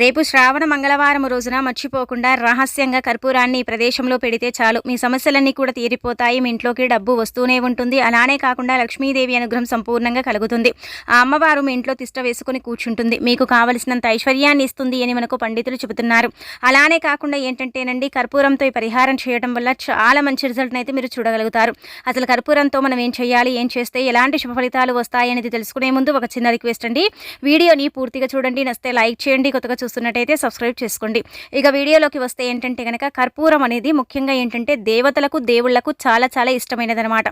రేపు శ్రావణ మంగళవారం రోజున మర్చిపోకుండా రహస్యంగా కర్పూరాన్ని ఈ ప్రదేశంలో పెడితే చాలు. మీ సమస్యలన్నీ కూడా తీరిపోతాయి. మీ ఇంట్లోకి డబ్బు వస్తూనే ఉంటుంది. అలానే కాకుండా లక్ష్మీదేవి అనుగ్రహం సంపూర్ణంగా కలుగుతుంది. ఆ అమ్మవారు మీ ఇంట్లో తిష్ట వేసుకుని కూర్చుంటుంది. మీకు కావలసినంత ఐశ్వర్యాన్ని ఇస్తుంది అని మనకు పండితులు చెబుతున్నారు. అలానే కాకుండా ఏంటంటేనండి కర్పూరంతో ఈ పరిహారం చేయడం వల్ల చాలా మంచి రిజల్ట్ని అయితే మీరు చూడగలుగుతారు. అసలు కర్పూరంతో మనం ఏం చేయాలి ఏం చేస్తే ఎలాంటి శుభ ఫలితాలు వస్తాయి అనేది తెలుసుకునే ముందు ఒక చిన్న రిక్వెస్ట్ అండి. వీడియోని పూర్తిగా చూడండి. నస్తే లైక్ చేయండి. కొత్తగా చూస్తున్నట్టయితే సబ్స్క్రైబ్ చేసుకోండి. ఇక వీడియోలోకి వస్తే ఏంటంటే కనుక కర్పూరం అనేది ముఖ్యంగా ఏంటంటే దేవతలకు దేవుళ్ళకు చాలా చాలా ఇష్టమైనదనమాట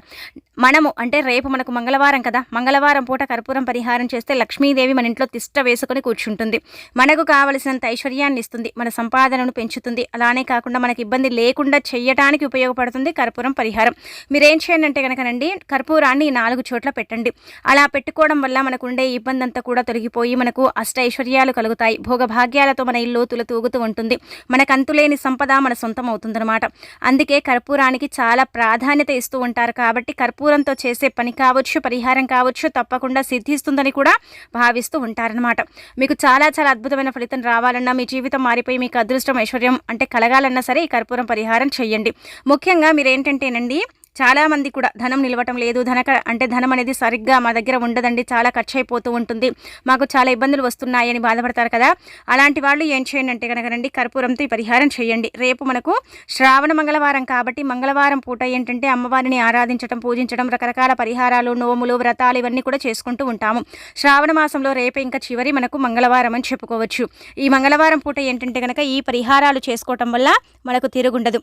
మనము అంటే రేపు మనకు మంగళవారం కదా మంగళవారం పూట కర్పూరం పరిహారం చేస్తే లక్ష్మీదేవి మన ఇంట్లో తిష్ట వేసుకొని కూర్చుంటుంది. మనకు కావలసినంత ఐశ్వర్యాన్ని ఇస్తుంది మన సంపాదనను పెంచుతుంది. అలానే కాకుండా మనకి ఇబ్బంది లేకుండా చేయటానికి ఉపయోగపడుతుంది కర్పూరం పరిహారం. మీరేం చేయండి అంటే కనుకనండి కర్పూరాన్ని ఈ నాలుగు చోట్ల పెట్టండి. అలా పెట్టుకోవడం వల్ల మనకు ఉండే ఇబ్బంది అంతా కూడా తొలగిపోయి మనకు అష్ట ఐశ్వర్యాలు కలుగుతాయి. భాగ్యాలతో మన ఇల్లు తూగుతూ ఉంటుంది. మనకు అంతులేని సంపద మన సొంతం అవుతుందన్నమాట. అందుకే కర్పూరానికి చాలా ప్రాధాన్యత ఇస్తూ ఉంటారు కాబట్టి కర్పూరంతో చేసే పని కావచ్చు పరిహారం కావచ్చు తప్పకుండా సిద్ధిస్తుందని కూడా భావిస్తూ ఉంటారనమాట మీకు చాలా చాలా అద్భుతమైన ఫలితం రావాలన్నా మీ జీవితం మారిపోయి మీకు అదృష్టం ఐశ్వర్యం అంటే కలగాలన్నా సరే ఈ కర్పూరం పరిహారం చేయండి. ముఖ్యంగా మీరు ఏంటంటేనండి చాలామంది కూడా ధనం నిలవటం లేదు. ధనక అంటే ధనం అనేది సరిగ్గా మా దగ్గర ఉండదండి. చాలా ఖర్చు అయిపోతూ ఉంటుంది. మాకు చాలా ఇబ్బందులు వస్తున్నాయని బాధపడతారు కదా. అలాంటి వాళ్ళు ఏం చేయండి అంటే కనుక రండి కర్పూరంతో ఈ పరిహారం చేయండి. రేపు మనకు శ్రావణ మంగళవారం కాబట్టి మంగళవారం పూట ఏంటంటే అమ్మవారిని ఆరాధించడం పూజించడం రకరకాల పరిహారాలు నోములు వ్రతాలు ఇవన్నీ కూడా చేసుకుంటూ ఉంటాము. శ్రావణ మాసంలో రేపు ఇంకా చివరి మనకు మంగళవారం అని చెప్పుకోవచ్చు. ఈ మంగళవారం పూట ఏంటంటే కనుక ఈ పరిహారాలు చేసుకోవటం వల్ల మనకు తిరుగుండదు.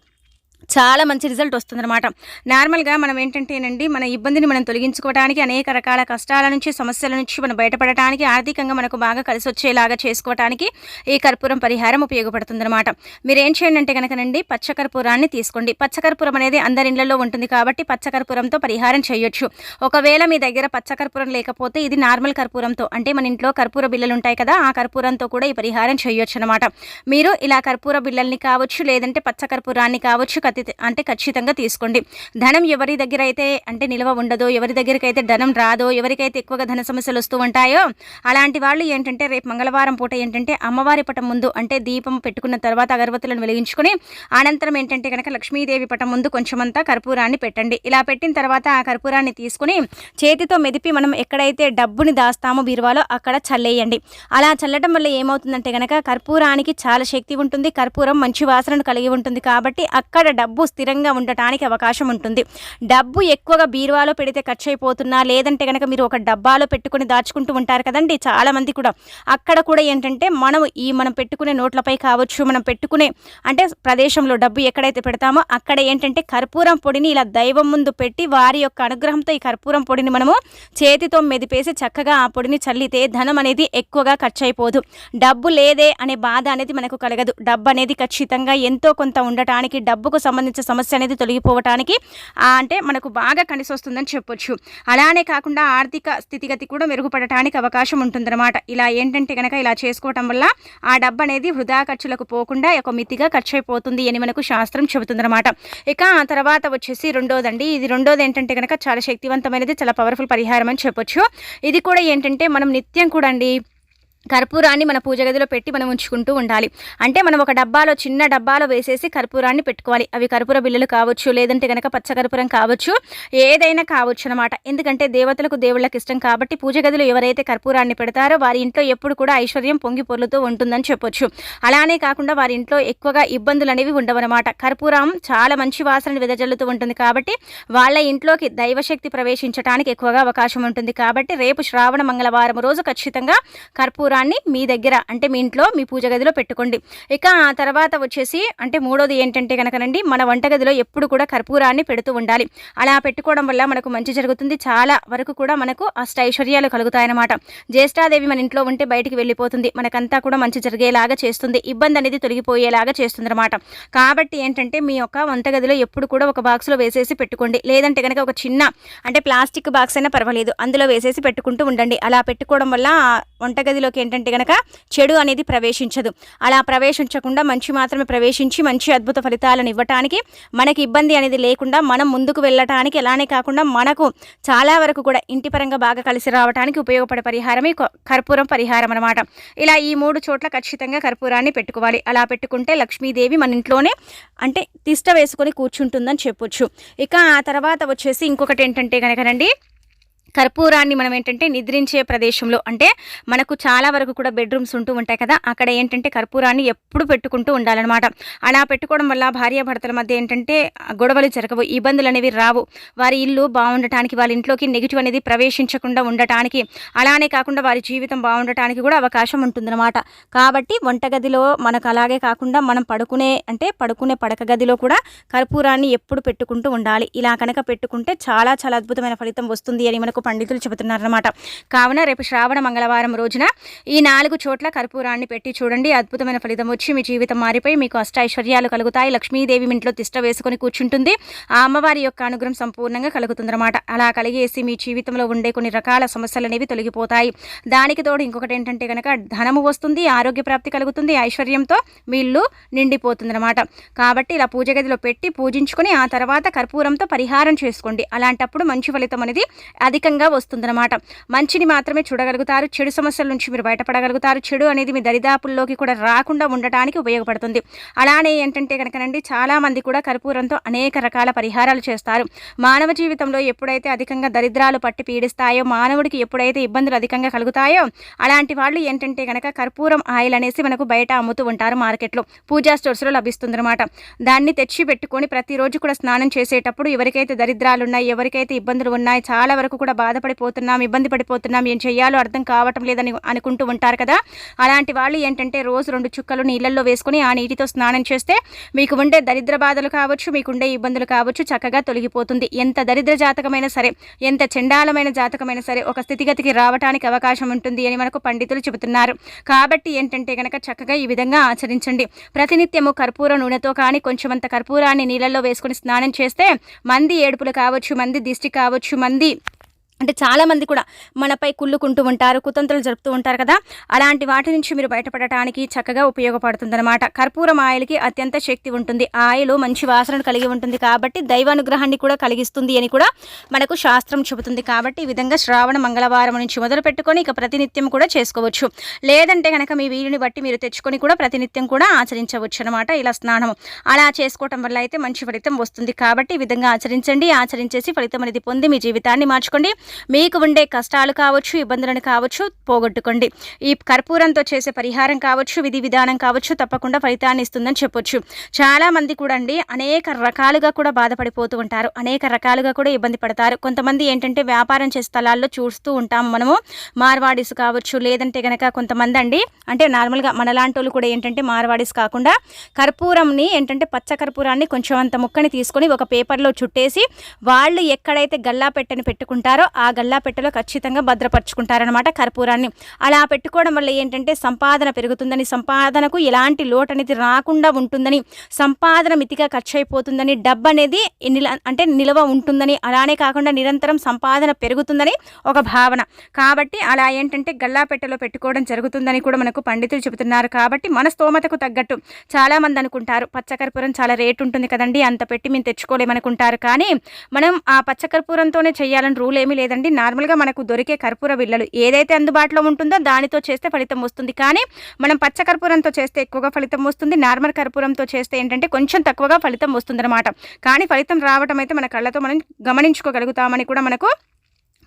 చాలా మంచి రిజల్ట్ వస్తుందన్నమాట. నార్మల్గా మనం ఏంటంటేనండి మన ఇబ్బందిని మనం తొలగించుకోవడానికి అనేక రకాల కష్టాల నుంచి సమస్యల నుంచి మనం బయటపడటానికి ఆర్థికంగా మనకు బాగా కలిసి వచ్చేలాగా చేసుకోవడానికి ఈ కర్పూరం పరిహారం ఉపయోగపడుతుందన్నమాట. మీరు ఏం చేయండి అంటే కనుకనండి పచ్చకర్పూరాన్ని తీసుకోండి. పచ్చకర్పూరం అనేది అందరి ఇళ్ళలో ఉంటుంది కాబట్టి పచ్చకర్పూరంతో పరిహారం చేయొచ్చు. ఒకవేళ మీ దగ్గర పచ్చకర్పూరం లేకపోతే ఇది నార్మల్ కర్పూరంతో అంటే మన ఇంట్లో కర్పూర బిల్లలు ఉంటాయి కదా ఆ కర్పూరంతో కూడా ఈ పరిహారం చేయొచ్చు అనమాట మీరు ఇలా కర్పూర బిల్లల్ని కావచ్చు లేదంటే పచ్చకర్పూరాన్ని కావచ్చు కత్తి అంటే ఖచ్చితంగా తీసుకోండి. ధనం ఎవరి దగ్గర అయితే అంటే నిల్వ ఉండదో ఎవరి దగ్గరికైతే ధనం రాదో ఎవరికైతే ఎక్కువగా ధన సమస్యలు వస్తూ ఉంటాయో అలాంటి వాళ్ళు ఏంటంటే రేపు మంగళవారం పూట ఏంటంటే అమ్మవారి పటం ముందు అంటే దీపం పెట్టుకున్న తర్వాత అగరబత్తులను వెలిగించుకొని అనంతరం ఏంటంటే కనుక లక్ష్మీదేవి పటం ముందు కొంచెమంతా కర్పూరాన్ని పెట్టండి. ఇలా పెట్టిన తర్వాత ఆ కర్పూరాన్ని తీసుకుని చేతితో మెదిపి మనం ఎక్కడైతే డబ్బుని దాస్తామో బీరువాలో అక్కడ చల్లేయండి. అలా చల్లటం వల్ల ఏమవుతుందంటే కనుక కర్పూరానికి చాలా శక్తి ఉంటుంది కర్పూరం మంచి వాసనను కలిగి ఉంటుంది కాబట్టి అక్కడ డబ్బు స్థిరంగా ఉండటానికి అవకాశం ఉంటుంది. డబ్బు ఎక్కువగా బీరువాలో పెడితే ఖర్చు అయిపోతున్నా లేదంటే కనుక మీరు ఒక డబ్బాలో పెట్టుకుని దాచుకుంటూ ఉంటారు కదండి చాలామంది కూడా. అక్కడ కూడా ఏంటంటే మనం ఈ మనం పెట్టుకునే నోట్లపై కావచ్చు మనం పెట్టుకునే అంటే ప్రదేశంలో డబ్బు ఎక్కడైతే పెడతామో అక్కడ ఏంటంటే కర్పూరం పొడిని ఇలా దైవం ముందు పెట్టి వారి యొక్క అనుగ్రహంతో ఈ కర్పూరం పొడిని మనము చేతితో మెదిపేసి చక్కగా ఆ పొడిని చల్లితే ధనం అనేది ఎక్కువగా ఖర్చు అయిపోదు డబ్బు లేదే అనే బాధ అనేది మనకు కలగదు. డబ్బు అనేది ఖచ్చితంగా ఎంతో కొంత ఉండటానికి డబ్బుకు సంబంధించిన సమస్య అనేది తొలగిపోవటానికి అంటే మనకు బాగా కలిసి వస్తుందని చెప్పొచ్చు. అలానే కాకుండా ఆర్థిక స్థితిగతి కూడా మెరుగుపడటానికి అవకాశం ఉంటుందన్నమాట. ఇలా ఏంటంటే కనుక ఇలా చేసుకోవటం వల్ల ఆ డబ్బు అనేది వృధా ఖర్చులకు పోకుండా ఒక మితిగా ఖర్చు అయిపోతుంది అని మనకు శాస్త్రం చెబుతుందన్నమాట. ఇక ఆ తర్వాత వచ్చేసి రెండోదండి. ఇది రెండోది ఏంటంటే కనుక చాలా శక్తివంతమైనది చాలా పవర్ఫుల్ పరిహారం అని చెప్పొచ్చు. ఇది కూడా ఏంటంటే మనం నిత్యం కూడా అండి కర్పూరాన్ని మన పూజ గదిలో పెట్టి మనం ఉంచుకుంటూ ఉండాలి. అంటే మనం ఒక డబ్బాలో చిన్న డబ్బాలో వేసేసి కర్పూరాన్ని పెట్టుకోవాలి. అవి కర్పూర బిల్లలు కావచ్చు లేదంటే కనుక పచ్చకర్పూరం కావచ్చు ఏదైనా కావచ్చు అనమాట ఎందుకంటే దేవతలకు దేవుళ్ళకి ఇష్టం కాబట్టి పూజ గదిలో ఎవరైతే కర్పూరాన్ని పెడతారో వారి ఇంట్లో ఎప్పుడు కూడా ఐశ్వర్యం పొంగి పొర్లుతూ ఉంటుందని చెప్పొచ్చు. అలానే కాకుండా వారి ఇంట్లో ఎక్కువగా ఇబ్బందులు అనేవి ఉండవన్నమాట. కర్పూరం చాలా మంచి వాసనను వెదజల్లుతూ ఉంటుంది కాబట్టి వాళ్ళ ఇంట్లోకి దైవశక్తి ప్రవేశించడానికి ఎక్కువగా అవకాశం ఉంటుంది కాబట్టి రేపు శ్రావణ మంగళవారం రోజు ఖచ్చితంగా కర్పూరం కర్పూరాన్ని మీ దగ్గర అంటే మీ ఇంట్లో మీ పూజ గదిలో పెట్టుకోండి. ఇక ఆ తర్వాత వచ్చేసి అంటే మూడోది ఏంటంటే కనుకనండి మన వంటగదిలో ఎప్పుడు కూడా కర్పూరాన్ని పెడుతూ ఉండాలి. అలా పెట్టుకోవడం వల్ల మనకు మంచి జరుగుతుంది. చాలా వరకు కూడా మనకు అష్టైశ్వర్యాలు కలుగుతాయన్నమాట. జ్యేష్ఠాదేవి మన ఇంట్లో ఉంటే బయటికి వెళ్ళిపోతుంది. మనకంతా కూడా మంచి జరిగేలాగా చేస్తుంది. ఇబ్బంది అనేది తొలగిపోయేలాగా చేస్తుంది అనమాట కాబట్టి ఏంటంటే మీ యొక్క వంటగదిలో ఎప్పుడు కూడా ఒక బాక్స్లో వేసేసి పెట్టుకోండి. లేదంటే కనుక ఒక చిన్న అంటే ప్లాస్టిక్ బాక్స్ అయినా పర్వాలేదు. అందులో వేసేసి పెట్టుకుంటూ ఉండండి. అలా పెట్టుకోవడం వల్ల వంటగదిలోకి ఏంటంటే గనక చెడు అనేది ప్రవేశించదు. అలా ప్రవేశించకుండా మంచి మాత్రమే ప్రవేశించి మంచి అద్భుత ఫలితాలను ఇవ్వటానికి మనకి ఇబ్బంది అనేది లేకుండా మనం ముందుకు వెళ్ళటానికి ఎలానే కాకుండా మనకు చాలా వరకు కూడా ఇంటి పరంగా బాగా కలిసి రావడానికి ఉపయోగపడే పరిహారమే కర్పూరం పరిహారం అనమాట ఇలా ఈ మూడు చోట్ల ఖచ్చితంగా కర్పూరాన్ని పెట్టుకోవాలి. అలా పెట్టుకుంటే లక్ష్మీదేవి మన ఇంట్లోనే అంటే తిష్ట వేసుకొని కూర్చుంటుందని చెప్పొచ్చు. ఇక ఆ తర్వాత వచ్చేసి ఇంకొకటి ఏంటంటే కనుకనండి కర్పూరాన్ని మనం ఏంటంటే నిద్రించే ప్రదేశంలో అంటే మనకు చాలా వరకు కూడా బెడ్రూమ్స్ ఉంటూ ఉంటాయి కదా అక్కడ ఏంటంటే కర్పూరాన్ని ఎప్పుడు పెట్టుకుంటూ ఉండాలన్నమాట. అలా పెట్టుకోవడం వల్ల భార్యాభర్తల మధ్య ఏంటంటే గొడవలు జరగవు ఇబ్బందులు అనేవి రావు. వారి ఇల్లు బాగుండటానికి వాళ్ళ ఇంట్లోకి నెగిటివ్ అనేది ప్రవేశించకుండా ఉండటానికి అలానే కాకుండా వారి జీవితం బాగుండటానికి కూడా అవకాశం ఉంటుందన్నమాట. కాబట్టి వంటగదిలో మనకు అలాగే కాకుండా మనం పడుకునే అంటే పడుకునే పడక గదిలో కూడా కర్పూరాన్ని ఎప్పుడు పెట్టుకుంటూ ఉండాలి. ఇలా కనుక పెట్టుకుంటే చాలా చాలా అద్భుతమైన ఫలితం వస్తుంది అని మనకు పండితులు చెబుతున్నారన్నమాట. కావున రేపు శ్రావణ మంగళవారం రోజున ఈ నాలుగు చోట్ల కర్పూరాన్ని పెట్టి చూడండి. అద్భుతమైన ఫలితం వచ్చి మీ జీవితం మారిపోయి మీకు అష్ట ఐశ్వర్యాలు కలుగుతాయి. లక్ష్మీదేవి ఇంట్లో తిష్ట వేసుకొని కూర్చుంటుంది. ఆ అమ్మవారి యొక్క అనుగ్రహం సంపూర్ణంగా కలుగుతుందన్నమాట. అలా కలిగేసి మీ జీవితంలో ఉండే కొన్ని రకాల సమస్యలు అనేవి తొలగిపోతాయి. దానికి తోడు ఇంకొకటి ఏంటంటే కనుక ధనము వస్తుంది ఆరోగ్య ప్రాప్తి కలుగుతుంది ఐశ్వర్యంతో మీ ఇల్లు నిండిపోతుందన్నమాట. కాబట్టి ఇలా పూజ గదిలో పెట్టి పూజించుకొని ఆ తర్వాత కర్పూరంతో పరిహారం చేసుకోండి. అలాంటప్పుడు మంచి ఫలితం అనేది అధికంగా వస్తుందన్నమాట. మంచిని మాత్రమే చూడగలుగుతారు చెడు సమస్యల నుంచి మీరు బయటపడగలుగుతారు చెడు అనేది మీ దరిదాపుల్లోకి కూడా రాకుండా ఉండటానికి ఉపయోగపడుతుంది. అలానే ఏంటంటే కనుకనండి చాలామంది కూడా కర్పూరంతో అనేక రకాల పరిహారాలు చేస్తారు. మానవ జీవితంలో ఎప్పుడైతే అధికంగా దరిద్రాలు పట్టి పీడిస్తాయో మానవుడికి ఎప్పుడైతే ఇబ్బందులు అధికంగా కలుగుతాయో అలాంటి వాళ్ళు ఏంటంటే కనుక కర్పూరం ఆయిల్ అనేసి మనకు బయట అమ్ముతూ ఉంటారు మార్కెట్లో. పూజా స్టోర్స్లో లభిస్తుందన్నమాట. దాన్ని తెచ్చి పెట్టుకొని ప్రతిరోజు కూడా స్నానం చేసేటప్పుడు ఎవరికైతే దరిద్రాలు ఉన్నాయి ఎవరికైతే ఇబ్బందులు ఉన్నాయి చాలా వరకు కూడా బాధపడిపోతున్నాం ఇబ్బంది పడిపోతున్నాం ఏం చేయాలో అర్థం కావటం లేదని అనుకుంటూ ఉంటారు కదా. అలాంటి వాళ్ళు ఏంటంటే రోజు రెండు చుక్కలు నీళ్ళల్లో వేసుకొని ఆ నీటితో స్నానం చేస్తే మీకు ఉండే దరిద్ర బాధలు కావచ్చు మీకుండే ఇబ్బందులు కావచ్చు చక్కగా తొలగిపోతుంది. ఎంత దరిద్ర జాతకమైనా సరే ఎంత చండాలమైన జాతకమైనా సరే ఒక స్థితిగతికి రావడానికి అవకాశం ఉంటుంది అని మనకు పండితులు చెబుతున్నారు. కాబట్టి ఏంటంటే కనుక చక్కగా ఈ విధంగా ఆచరించండి. ప్రతినిత్యము కర్పూర నూనెతో కానీ కొంచెమంత కర్పూరాన్ని నీళ్ళల్లో వేసుకొని స్నానం చేస్తే మంది ఏడుపులు కావచ్చు మంది దిష్టి కావచ్చు మంది అంటే చాలామంది కూడా మనపై కుళ్ళుకుంటూ ఉంటారు కుతంత్రులు జరుపుతూ ఉంటారు కదా. అలాంటి వాటి నుంచి మీరు బయటపడటానికి చక్కగా ఉపయోగపడుతుందన్నమాట. కర్పూరం ఆయిల్కి అత్యంత శక్తి ఉంటుంది. ఆయిల్ మంచి వాసనను కలిగి ఉంటుంది కాబట్టి దైవానుగ్రహాన్ని కూడా కలిగిస్తుంది అని కూడా మనకు శాస్త్రం చెబుతుంది. కాబట్టి ఈ విధంగా శ్రావణ మంగళవారం నుంచి మొదలు పెట్టుకొని ఇక ప్రతినిత్యం కూడా చేసుకోవచ్చు. లేదంటే కనుక మీ వీలుని బట్టి మీరు తెచ్చుకొని కూడా ప్రతినిత్యం కూడా ఆచరించవచ్చు అనమాట ఇలా స్నానం అలా చేసుకోవటం వల్ల అయితే మంచి ఫలితం వస్తుంది. కాబట్టి ఈ విధంగా ఆచరించండి. ఆచరించేసి ఫలితం అనేది పొంది మీ జీవితాన్ని మార్చుకోండి. మీకు ఉండే కష్టాలు కావచ్చు ఇబ్బందులను కావచ్చు పోగొట్టుకోండి. ఈ కర్పూరంతో చేసే పరిహారం కావచ్చు విధి విధానం కావచ్చు తప్పకుండా ఫలితాన్ని ఇస్తుందని చెప్పొచ్చు. చాలా మంది కూడా అండి అనేక రకాలుగా కూడా బాధపడిపోతూ ఉంటారు. అనేక రకాలుగా కూడా ఇబ్బంది పడతారు. కొంతమంది ఏంటంటే వ్యాపారం చేసే స్థలాల్లో చూస్తూ ఉంటాం మనము. మార్వాడీస్ కావచ్చు లేదంటే గనక కొంతమంది అండి అంటే నార్మల్గా మనలాంటి వాళ్ళు కూడా ఏంటంటే మార్వాడీస్ కాకుండా కర్పూరంని ఏంటంటే పచ్చ కర్పూరాన్ని కొంచెం అంత ముక్కని తీసుకొని ఒక పేపర్లో చుట్టేసి వాళ్ళు ఎక్కడైతే గల్లా పెట్టని పెట్టుకుంటారో ఆ గల్లా పెట్టెలో ఖచ్చితంగా భద్రపరుచుకుంటారనమాట కర్పూరాన్ని. అలా పెట్టుకోవడం వల్ల ఏంటంటే సంపాదన పెరుగుతుందని సంపాదనకు ఎలాంటి లోటు అనేది రాకుండా ఉంటుందని సంపాదన మితిగా ఖర్చు అయిపోతుందని డబ్బు అనేది నిల అంటే నిల్వ ఉంటుందని అలానే కాకుండా నిరంతరం సంపాదన పెరుగుతుందని ఒక భావన. కాబట్టి అలా ఏంటంటే గల్లా పెట్టెలో పెట్టుకోవడం జరుగుతుందని కూడా మనకు పండితులు చెబుతున్నారు. కాబట్టి మన స్తోమతకు తగ్గట్టు చాలామంది అనుకుంటారు పచ్చకర్పూరం చాలా రేటు ఉంటుంది కదండి అంత పెట్టి మేము తెచ్చుకోలేమనుకుంటారు. కానీ మనం ఆ పచ్చకర్పూరంతోనే చేయాలని రూల్ ఏమీ లేదండి. నార్మల్గా మనకు దొరికే కర్పూర బిళ్ళలు ఏదైతే అందుబాటులో ఉంటుందో దానితో చేస్తే ఫలితం వస్తుంది. కానీ మనం పచ్చ కర్పూరంతో చేస్తే ఎక్కువగా ఫలితం వస్తుంది. నార్మల్ కర్పూరంతో చేస్తే ఏంటంటే కొంచెం తక్కువగా ఫలితం వస్తుందన్నమాట. కానీ ఫలితం రావటం అయితే మన కళ్ళతో మనం గమనించుకోగలుగుతామని కూడా మనకు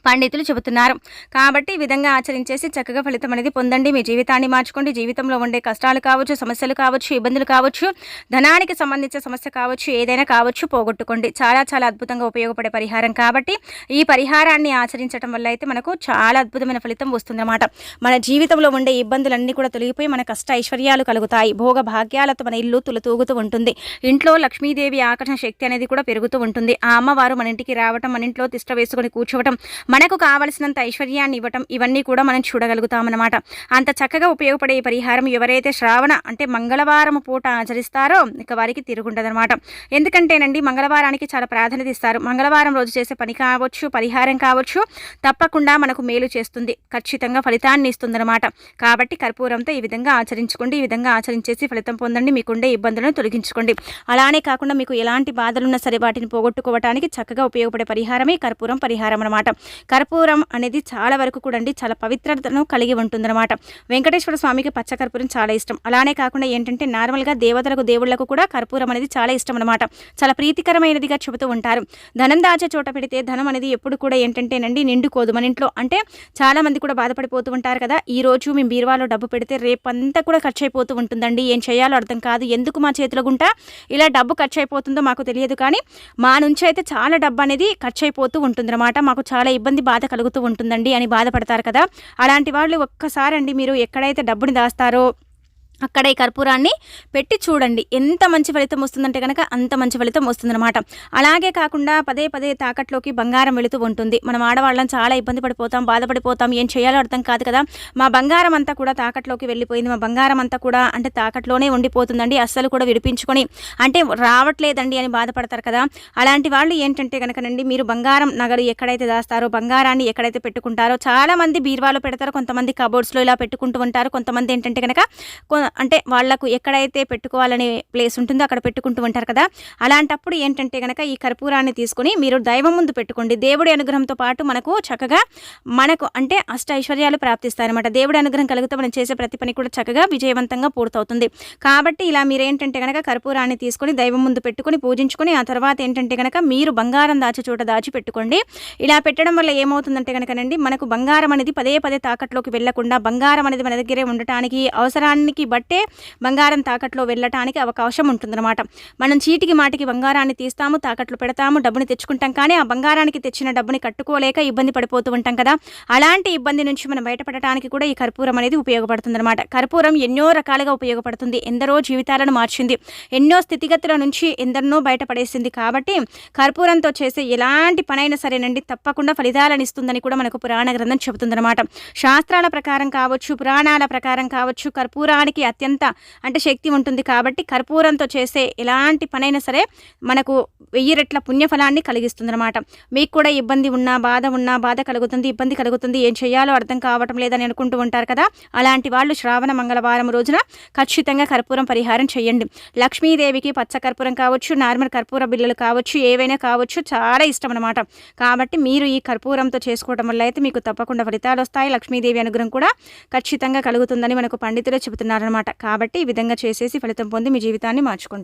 పండితులు చెబుతున్నారు. కాబట్టి ఈ విధంగా ఆచరించేసి చక్కగా ఫలితం అనేది పొందండి. మీ జీవితాన్ని మార్చుకోండి. జీవితంలో ఉండే కష్టాలు కావచ్చు సమస్యలు కావచ్చు ఇబ్బందులు కావచ్చు ధనానికి సంబంధించిన సమస్య కావచ్చు ఏదైనా కావచ్చు పోగొట్టుకోండి. చాలా చాలా అద్భుతంగా ఉపయోగపడే పరిహారం కాబట్టి ఈ పరిహారాన్ని ఆచరించడం వల్ల అయితే మనకు చాలా అద్భుతమైన ఫలితం వస్తుందన్నమాట. మన జీవితంలో ఉండే ఇబ్బందులన్నీ కూడా తొలగిపోయి మన కష్ట ఐశ్వర్యాలు కలుగుతాయి. భోగ భాగ్యాలతో మన ఇల్లు తులతూగుతూ ఉంటుంది. ఇంట్లో లక్ష్మీదేవి ఆకర్షణ శక్తి అనేది కూడా పెరుగుతూ ఉంటుంది. ఆ అమ్మవారు మన ఇంటికి రావటం మన ఇంట్లో తిష్ట వేసుకొని కూర్చోవటం మనకు కావలసినంత ఐశ్వర్యాన్ని ఇవ్వటం ఇవన్నీ కూడా మనం చూడగలుగుతామన్నమాట. అంత చక్కగా ఉపయోగపడే పరిహారం ఎవరైతే శ్రావణ అంటే మంగళవారం పూట ఆచరిస్తారో ఇక వారికి తిరుగుంటుందన్నమాట ఎందుకంటేనండి మంగళవారానికి చాలా ప్రాధాన్యత ఇస్తారు. మంగళవారం రోజు చేసే పని కావచ్చు పరిహారం కావచ్చు తప్పకుండా మనకు మేలు చేస్తుంది. ఖచ్చితంగా ఫలితాన్ని ఇస్తుందన్నమాట. కాబట్టి కర్పూరంతో ఈ విధంగా ఆచరించుకోండి ఈ విధంగా ఆచరించేసి ఫలితం పొందండి. మీకుండే ఇబ్బందులను తొలగించుకోండి. అలానే కాకుండా మీకు ఎలాంటి బాధలున్నా సరే వాటిని పోగొట్టుకోవడానికి చక్కగా ఉపయోగపడే పరిహారమే కర్పూరం పరిహారం అనమాట కర్పూరం అనేది చాలా వరకు కూడా అండి చాలా పవిత్రతను కలిగి ఉంటుందన్నమాట. వెంకటేశ్వర స్వామికి పచ్చ కర్పూరం చాలా ఇష్టం. అలానే కాకుండా ఏంటంటే నార్మల్గా దేవతలకు దేవుళ్ళకు కూడా కర్పూరం అనేది చాలా ఇష్టం అనమాట చాలా ప్రీతికరమైనదిగా చెబుతూ ఉంటారు. ధనం దాచే చోట పెడితే ధనం అనేది ఎప్పుడు కూడా ఏంటంటేనండి నిండుకోదు. మన ఇంట్లో అంటే చాలామంది కూడా బాధపడిపోతూ ఉంటారు కదా ఈ రోజు మేము బీరువాలో డబ్బు పెడితే రేపంతా కూడా ఖర్చు అయిపోతూ ఉంటుందండి. ఏం చేయాలో అర్థం కాదు. ఎందుకు మా చేతిలో గుంటా? ఇలా డబ్బు ఖర్చు అయిపోతుందో మాకు తెలియదు కానీ మా నుంచి అయితే చాలా డబ్బు అనేది ఖర్చు అయిపోతూ ఉంటుందన్నమాట. మాకు చాలా ఇబ్బంది బాధ కలుగుతూ ఉంటుందండి అని బాధపడతారు కదా. అలాంటి వాళ్ళు ఒక్కసారి అండి మీరు ఎక్కడైతే డబ్బుని దాస్తారో అక్కడ ఈ కర్పూరాన్ని పెట్టి చూడండి. ఎంత మంచి ఫలితం వస్తుందంటే కనుక అంత మంచి ఫలితం వస్తుందన్నమాట. అలాగే కాకుండా పదే పదే తాకట్లోకి బంగారం వెళుతూ ఉంటుంది. మనం ఆడవాళ్ళం చాలా ఇబ్బంది పడిపోతాం బాధపడిపోతాం ఏం చేయాలో అర్థం కాదు కదా. మా బంగారం అంతా కూడా తాకట్లోకి వెళ్ళిపోయింది. మా బంగారం అంతా కూడా అంటే తాకట్లోనే ఉండిపోతుందండి. అస్సలు కూడా విడిపించుకొని అంటే రావట్లేదండి అని బాధపడతారు కదా. అలాంటి వాళ్ళు ఏంటంటే కనుకనండి మీరు బంగారం నగలు ఎక్కడైతే దాస్తారో బంగారాన్ని ఎక్కడైతే పెట్టుకుంటారో చాలామంది బీర్వాలో పెడతారు కొంతమంది కబోర్డ్స్లో ఇలా పెట్టుకుంటూ ఉంటారు. కొంతమంది ఏంటంటే కనుక అంటే వాళ్ళకు ఎక్కడైతే పెట్టుకోవాలనే ప్లేస్ ఉంటుందో అక్కడ పెట్టుకుంటూ ఉంటారు కదా. అలాంటప్పుడు ఏంటంటే కనుక ఈ కర్పూరాన్ని తీసుకొని మీరు దైవం ముందు పెట్టుకోండి. దేవుడి అనుగ్రహంతో పాటు మనకు చక్కగా మనకు అంటే అష్ట ఐశ్వర్యాలు ప్రాప్తిస్తారనమాట దేవుడి అనుగ్రహం కలిగితే మనం చేసే ప్రతి పని కూడా చక్కగా విజయవంతంగా పూర్తవుతుంది. కాబట్టి ఇలా మీరు ఏంటంటే కనుక కర్పూరాన్ని తీసుకొని దైవం ముందు పెట్టుకొని పూజించుకొని ఆ తర్వాత ఏంటంటే కనుక మీరు బంగారం దాచి చోట దాచి పెట్టుకోండి. ఇలా పెట్టడం వల్ల ఏమవుతుందంటే కనుకనండి మనకు బంగారం అనేది పదే పదే తాకట్లోకి వెళ్ళకుండా బంగారం అనేది మన దగ్గరే ఉండటానికి అవసరానికి బట్టే బంగారం తాకట్లో వెళ్ళటానికి అవకాశం ఉంటుందన్నమాట. మనం చీటికి మాటికి బంగారాన్ని తీస్తాము తాకట్లు పెడతాము డబ్బుని తెచ్చుకుంటాం కానీ ఆ బంగారానికి తెచ్చిన డబ్బుని కట్టుకోలేక ఇబ్బంది పడిపోతూ ఉంటాం కదా. అలాంటి ఇబ్బంది నుంచి మనం బయటపడటానికి కూడా ఈ కర్పూరం అనేది ఉపయోగపడుతుందన్నమాట. కర్పూరం ఎన్నో రకాలుగా ఉపయోగపడుతుంది. ఎందరో జీవితాలను మార్చింది. ఎన్నో స్థితిగతుల నుంచి ఎందరినో బయటపడేసింది కాబట్టి కర్పూరంతో చేసే ఎలాంటి పనైనా సరేనండి తప్పకుండా ఫలితాలను ఇస్తుందని కూడా మనకు పురాణ గ్రంథం చెబుతుందన్నమాట. శాస్త్రాల ప్రకారం కావచ్చు పురాణాల ప్రకారం కావచ్చు కర్పూరానికి అత్యంత అంటే శక్తి ఉంటుంది కాబట్టి కర్పూరంతో చేసే ఎలాంటి పనైనా సరే మనకు వెయ్యి రెట్ల పుణ్యఫలాన్ని కలిగిస్తుందన్నమాట. మీకు కూడా ఇబ్బంది ఉన్నా బాధ ఉన్నా బాధ కలుగుతుంది ఇబ్బంది కలుగుతుంది ఏం చేయాలో అర్థం కావటం లేదని అనుకుంటూ ఉంటారు కదా? అలాంటి వాళ్ళు శ్రావణ మంగళవారం రోజున ఖచ్చితంగా కర్పూరం పరిహారం చేయండి. లక్ష్మీదేవికి పచ్చ కర్పూరం కావచ్చు నార్మల్ కర్పూర బిల్లలు కావచ్చు ఏవైనా కావచ్చు చాలా ఇష్టం అనమాట కాబట్టి మీరు ఈ కర్పూరంతో చేసుకోవడం వల్ల అయితే మీకు తప్పకుండా ఫలితాలు వస్తాయి. లక్ష్మీదేవి అనుగ్రహం కూడా ఖచ్చితంగా కలుగుతుందని మనకు పండితులే చెబుతున్నారనమాట కాబట్టి ఈ విధంగా చేసేసి ఫలితం పొంది మీ జీవితాన్ని మార్చుకోండి.